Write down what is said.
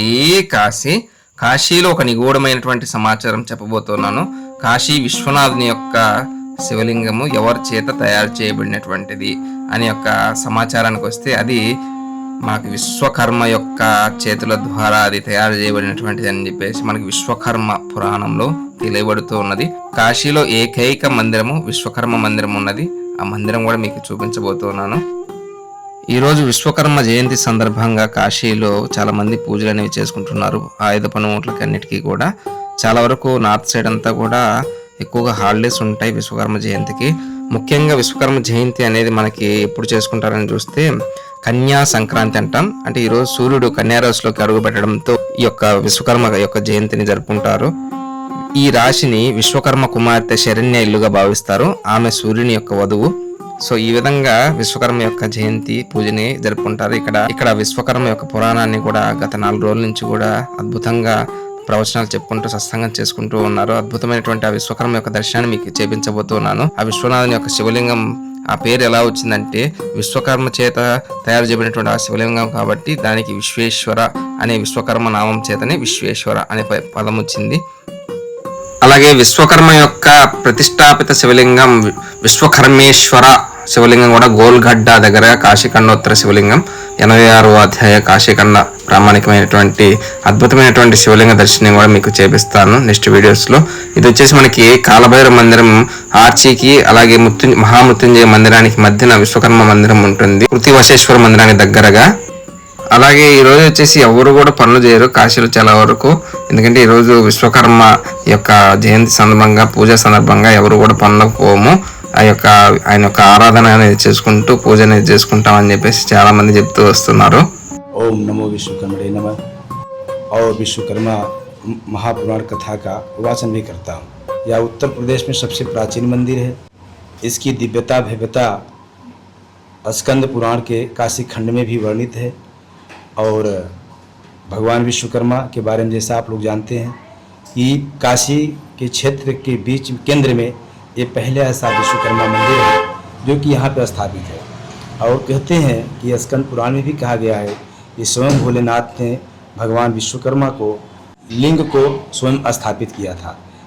ఏ కాశీ? కాశీలో ఒక నిగూఢమైనటువంటి సమాచారం చెప్పబోతున్నాను. కాశీ విశ్వనాథుని యొక్క శివలింగము ఎవరి చేత తయారు చేయబడినటువంటిది అనే యొక్క సమాచారానికి వస్తే అది మనకు విశ్వకర్మ యొక్క చేతుల ద్వారా అది తయారు చేయబడినటువంటిది అని చెప్పేసి మనకి విశ్వకర్మ పురాణంలో తెలియబడుతూ ఉన్నది. కాశీలో ఏకైక మందిరము విశ్వకర్మ మందిరం ఉన్నది. ఆ మందిరం కూడా మీకు చూపించబోతున్నాను. ఈరోజు విశ్వకర్మ జయంతి సందర్భంగా కాశీలో చాలామంది పూజలు అనేవి చేసుకుంటున్నారు. ఆయుధ పనుముట్లకి అన్నిటికీ కూడా. చాలా వరకు నార్త్ సైడ్ అంతా కూడా ఎక్కువగా హాలిడేస్ ఉంటాయి విశ్వకర్మ జయంతికి. ముఖ్యంగా విశ్వకర్మ జయంతి అనేది మనకి ఎప్పుడు చేసుకుంటారని చూస్తే కన్యా సంక్రాంతి అంటాం. అంటే ఈరోజు సూర్యుడు కన్యారాశిలోకి అడుగు పెట్టడంతో ఈ యొక్క విశ్వకర్మ యొక్క జయంతిని జరుపుకుంటారు. ఈ రాశిని విశ్వకర్మ కుమార్తె శరణ్య ఇల్లుగా భావిస్తారు. ఆమె సూర్యుని యొక్క వధువు. సో ఈ విధంగా విశ్వకర్మ యొక్క జయంతి పూజని జరుపుకుంటారు. ఇక్కడ ఇక్కడ విశ్వకర్మ యొక్క పురాణాన్ని కూడా గత నాలుగు రోజుల నుంచి కూడా అద్భుతంగా ప్రవచనాలు చెప్పుకుంటూ సత్సంగం చేసుకుంటూ ఉన్నారు. అద్భుతమైనటువంటి ఆ విశ్వకర్మ యొక్క దర్శనాన్ని మీకు చేపించబోతున్నాను. ఆ విశ్వనాథుని యొక్క శివలింగం ఆ పేరు ఎలా వచ్చిందంటే విశ్వకర్మ చేత తయారు చేయబడినటువంటి ఆ శివలింగం కాబట్టి దానికి విశ్వేశ్వర అనే విశ్వకర్మ నామం చేతనే విశ్వేశ్వర అనే పదం వచ్చింది. అలాగే విశ్వకర్మ యొక్క ప్రతిష్టాపిత శివలింగం విశ్వకర్మేశ్వర శివలింగం కూడా గోల్గడ్డ దగ్గర కాశీఖండోత్తర శివలింగం. ఎనభై ఆరో అధ్యాయ కాశీఖండ ప్రామాణికమైనటువంటి అద్భుతమైనటువంటి శివలింగ దర్శనం కూడా మీకు చేపిస్తాను నెక్స్ట్ వీడియోస్లో. ఇది వచ్చేసి మనకి కాలభైరవ మందిరం ఆర్చికి అలాగే మృత్యు మహామృత్యుంజయ మందిరానికి మధ్యన విశ్వకర్మ మందిరం ఉంటుంది. కృతివశేశ్వర మందిరానికి దగ్గరగా. అలాగే ఈ రోజు వచ్చేసి ఎవరు కూడా పనులు చేయరు కాశీలో చాలా వరకు. ఎందుకంటే ఈ రోజు విశ్వకర్మ యొక్క జయంతి సందర్భంగా పూజ సందర్భంగా ఎవరు కూడా పనులకు పోము. ఆ యొక్క ఆయన యొక్క ఆరాధన అనేది చేసుకుంటూ పూజ అనేది చేసుకుంటామని చెప్పేసి చాలా మంది చెప్తూ వస్తున్నారు ओम नमो विश्वकर्मणे नमः और विश्वकर्मा म- महापुराण कथा का वाचन भी करता हूँ यह उत्तर प्रदेश में सबसे प्राचीन मंदिर है इसकी दिव्यता भव्यता स्कंद पुराण के काशी खंड में भी वर्णित है और भगवान विश्वकर्मा के बारे में जैसा आप लोग जानते हैं कि काशी के क्षेत्र के बीच केंद्र में ये पहले ऐसा विश्वकर्मा मंदिर है जो कि यहाँ पर स्थापित है। और कहते हैं कि स्कंद पुराण में भी कहा गया है कि स्वयं भोलेनाथ ने भगवान विश्वकर्मा को लिंग को स्वयं स्थापित किया था।